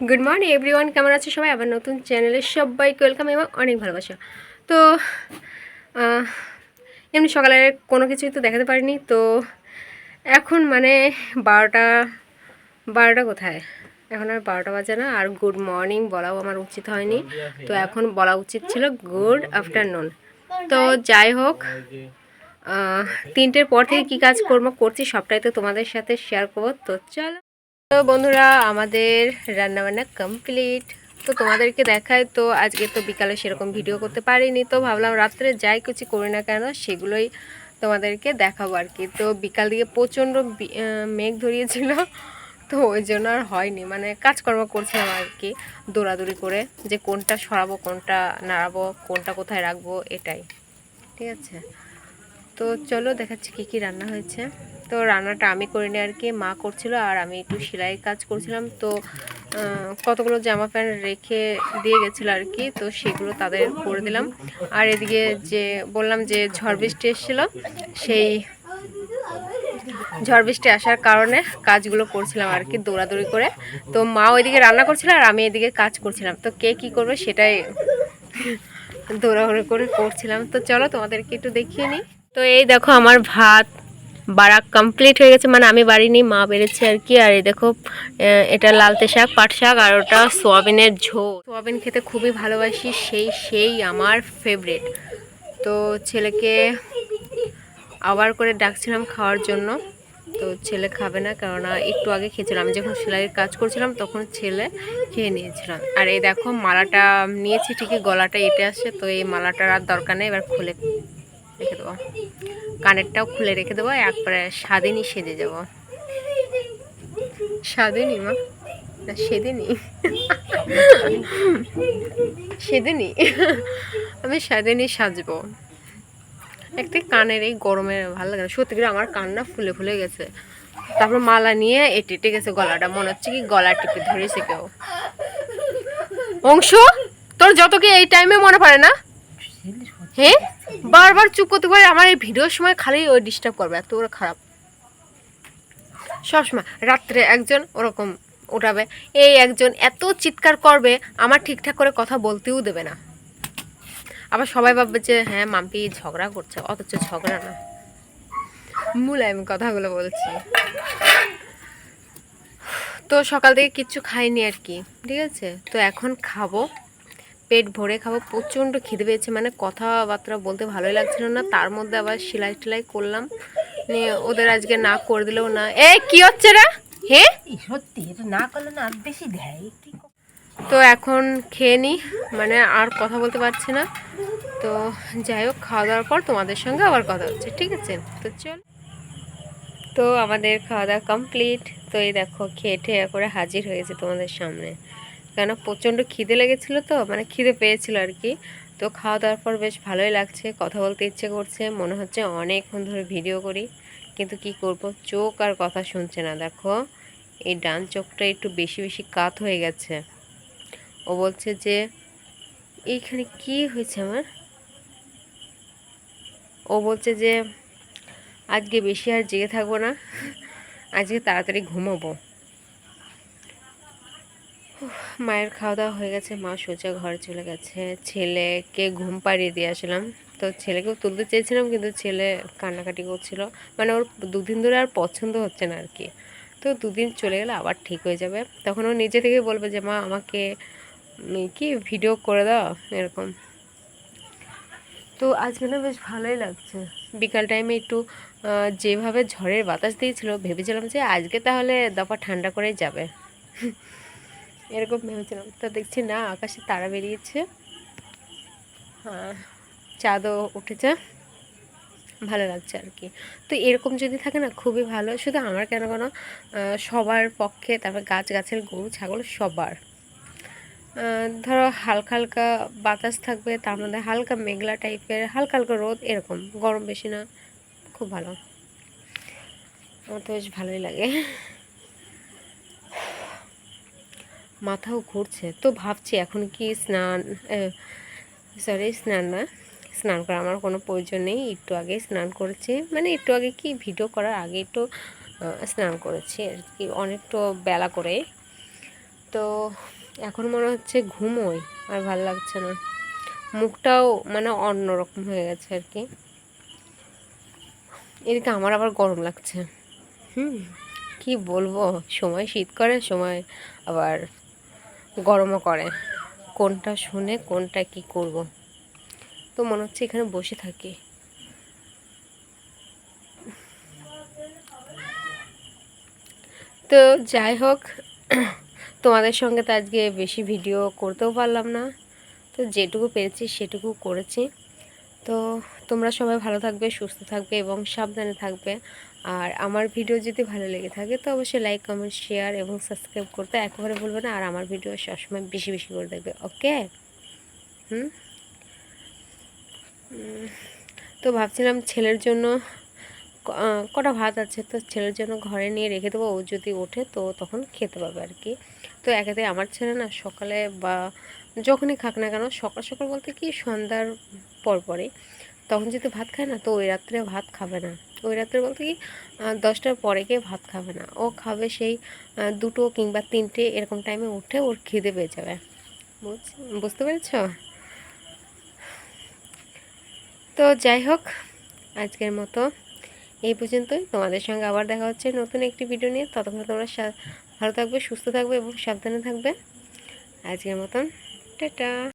Good morning everyone কেমন আছে সবাই? আবার নতুন চ্যানেলে সবাইকে ওয়েলকাম এবং অনেক ভালোবাসা। তো এমনি সকালে কোনো কিছুই তো দেখাতে পারিনি। তো, এখন মানে বারোটা বারোটা কোথায়? এখন আর বারোটা বাজে না। আর গুড মর্নিং বলাও আমার উচিত হয়নি। তো এখন বলা উচিত ছিল গুড আফটারনুন তো যাই হোক তিনটের পর থেকে কী কাজ কর্ম করছি সবটাই তো তোমাদের সাথে শেয়ার করব। তো চলো। তো বন্ধুরা, আমাদের রান্নাবান্না কমপ্লিট তো তোমাদেরকে দেখায় তো আজকে তো বিকালে সেরকম ভিডিও করতে পারিনি। তো ভাবলাম রাত্রে যাই কিছু করি না কেন, সেগুলোই তোমাদেরকে দেখাবো আর কি। তো বিকাল দিকে প্রচণ্ড মেঘ ধরিয়েছিল, তো ওই জন্য আর হয়নি। মানে কাজকর্ম করছিলাম আর কি, দৌড়াদৌড়ি করে, যে কোনটা সরাবো, কোনটা নাড়াবো, কোনটা কোথায় রাখব, এটাই। ঠিক আছে? তো চলো দেখাচ্ছি কী কী রান্না হয়েছে। তো রান্নাটা আমি করিনি আর কি, মা করছিল আর আমি একটু সেলাই কাজ করছিলাম। তো কতগুলো জামা প্যান্ট রেখে দিয়ে গেছিল আর কি, তো সেগুলো তাদের করে দিলাম। আর এদিকে যে বললাম যে ঝড় বৃষ্টি এসেছিল, সেই ঝড় বৃষ্টি আসার কারণে কাজগুলো করছিলাম আর কি দৌড়াদৌড়ি করে। তো মা ওইদিকে রান্না করছিল আর আমি এদিকে কাজ করছিলাম। তো কে কী করবে সেটাই দৌড়াদৌড়ি করে করছিলাম। তো চলো তোমাদেরকে একটু দেখিয়ে নিই। তো এই দেখো আমার ভাত বাড়া কমপ্লিট হয়ে গেছে। মানে আমি বাড়ি বাড়িনি, মা বেড়েছে আর কি। আর এই দেখো এটা লালতে শাক, পাট শাক আর ওটা সোয়াবিনের ঝোল। সোয়াবিন খেতে খুবই ভালোবাসি, সেই সেই আমার ফেভারিট তো ছেলেকে আবার করে ডাকছিলাম খাওয়ার জন্য। তো ছেলে খাবে না, কেননা একটু আগে খেয়েছিলাম আমি যখন সেলাইয়ের কাজ করছিলাম, তখন ছেলে খেয়ে নিয়েছিলাম। আর এই দেখো, মালাটা নিয়েছি ঠিকই, গলাটা এটে আসছে, তো এই মালাটার আর দরকার নেই, এবার খুলে রেখে দেবো। কানেরটাও খুলে রেখে দেবো একবারে স্বাদিনই সেজে যাব। স্বাদিনই মা? না সেদিনই সেদিনই আমি স্বাদিনই সাজবো। একটি কানের এই গরমে ভালো লাগে না। সত্যি করে আমার কান্না ফুলে ফুলে গেছে। তারপর মালা নিয়ে এটে এটে গেছে গলাটা। মনে হচ্ছে কি গলা টিপে ধরেছে কেউ। অংশ তোর যত কি এই টাইমে মনে পড়ে না? হ্যাঁ? বারবার চুপ করতে পারে, আমার এই ভিডিওর সময় খালি ওই ডিস্টার্ব করবে, এত ওরা খারাপ। সবসময় রাত্রে একজন ওরকম উঠাবে, এই একজন এত চিৎকার করবে, আমার ঠিকঠাক করে কথা বলতেও দেবে না। আবার সবাই ভাববে যে হ্যাঁ মাম্পি ঝগড়া করছে, অথচ ঝগড়া না। মূলে আমি কথাগুলো বলছি। তো সকাল থেকে কিচ্ছু খাইনি আর কি, ঠিক আছে? তো এখন খাব। পেট ভরে খাব প্রচণ্ড খিদে পেয়েছে মানে কথাবার্তা বলতে ভালোই লাগছিল না তার মধ্যে আবার সেলাই টেলাই করলাম নিয়ে ওদের আজকে না করে দিলেও না। এ কি হচ্ছে রে? হ্যাঁ সত্যি এটা না করলে না আর বেশি দেয়। তো এখন খেয়ে নিই মানে আর কথা বলতে পারছি না। তো যাই হোক খাওয়া দাওয়ার পর তোমাদের সঙ্গে আবার কথা হচ্ছে ঠিক আছে? তো চল। তো আমাদের খাওয়া দাওয়া কমপ্লিট তো এই দেখো খেয়ে ঠেয়ে করে হাজির হয়েছে তোমাদের সামনে। কেন প্রচণ্ড খিদে লেগেছিলো তো মানে খিদে পেয়েছিল আর কি। তো খাওয়া দাওয়ার পর বেশ ভালোই লাগছে, কথা বলতে ইচ্ছে করছে, মনে হচ্ছে অনেকক্ষণ ধরে ভিডিও করি, কিন্তু কি করব? চোখ আর কথা শুনছে না, দেখো। এই ডান চোখটা একটু বেশি বেশি কাত হয়ে গেছে। ও বলছে যে, এইখানে কি হয়েছে আমার? ও বলছে যে, আজকে বেশি আর জেগে থাকব না, আজকে তাড়াতাড়ি ঘুমাবো। মায়ের খাওয়া দাওয়া হয়ে গেছে, মা সোজা ঘরে চলে গেছে। ছেলেকে ঘুম পাড়িয়ে দিয়ে আসলাম। তো ছেলেকেও তুলতে চেয়েছিলাম, কিন্তু ছেলে কান্নাকাটি করছিল। মানে ওর দুদিন ধরে আর পছন্দ হচ্ছে না আর কি তো দুদিন চলে গেলে আবার ঠিক হয়ে যাবে। তখন ও নিজে থেকে বলবে যে, মা, আমাকে কি ভিডিও করে দাও? এরকম। তো আজকে না বেশ ভালোই লাগছে। বিকাল টাইমে একটু যেভাবে ঝড়ের বাতাস দিয়েছিল, ভেবেছিলাম যে আজকে তাহলে দফা ঠান্ডা করেই যাবে। এরকম ভেবেছিলাম। তো দেখছি না, আকাশে তারা বেরিয়েছে। হ্যাঁ চাঁদও উঠেছে। ভালো লাগছে আর কি। তো এরকম যদি থাকে না, খুবই ভালো। শুধু আমার কেন কেন সবার পক্ষে, তারপর গাছ, গাছের গরু, ছাগল সবার। ধরো হালকা হালকা বাতাস থাকবে তার মধ্যে হালকা মেঘলা টাইপের, হালকা হালকা রোদ, এরকম। গরম বেশি না, খুব ভালো। আমার তো বেশ ভালোই লাগে। মাথাও ঘুরছে। তো ভাবছি এখন কি স্নান সরি স্নান না, স্নান করা আমার কোনো প্রয়োজন নেই। একটু আগে স্নান করেছি। মানে একটু আগে কি ভিডিও করার আগে একটু স্নান করেছি আর কি, অনেকটা বেলা করে। তো এখন মনে হচ্ছে ঘুমোই আর ভালো লাগছে না। মুখটাও মানে অন্যরকম হয়ে গেছে আর কি। এদিকে আমার আবার গরম লাগছে। হুম, কি বলব? সময় শীত করে, সময় আবার গরমও করে। কোনটা শুনে কোনটা কি করব? তো মনে হচ্ছে এখানে বসে থাকি। তো যাই হোক, তোমাদের সঙ্গে তো আজকে বেশি ভিডিও করতেও পারলাম না। তো যেটুকু পেরেছি সেটুকু করেছি। তো তোমরা সবাই ভালো থাকবে, সুস্থ থাকবে এবং সাবধানে থাকবে। আর আমার ভিডিও যদি ভালো লেগে থাকে, তো অবশ্যই লাইক কমেন্ট শেয়ার এবং সাবস্ক্রাইব করতে একেবারে ভুলবে না। আর আমার ভিডিও সবসময় বেশি বেশি করে দেখবে ওকে তো ভাবছিলাম ছেলের জন্য কটা ভাত আছে, তো ছেলের জন্য ঘরে নিয়ে রেখে দেবো। ও যদি ওঠে, তো তখন খেতে পাবে আর কি। তো একাতে আমার ছেলে না, সকালে বা যখনই খাক না কেন, সকাল সকাল বলতে কি সন্ধ্যার পর পরে তখন যদি ভাত খায় না, তো ওই রাত্রে ভাত খাবে না। ওই রাত্রে বলতে কি দশটার পরে গিয়ে ভাত খাবে না। ও খাবে সেই দুটো কিংবা তিনটে এরকম টাইমে উঠে ওর খিদে পেয়ে যাবে। বুঝ- বুঝতে পেরেছ? তো যাই হোক, আজকের মতো এই পর্যন্তই। তোমাদের সঙ্গে আবার দেখা হচ্ছে নতুন একটি ভিডিও নিয়ে। ততক্ষণ তোমরা ভালো থাকবে, সুস্থ থাকবে এবং সাবধানে থাকবে। আজকের মতন, টাটা!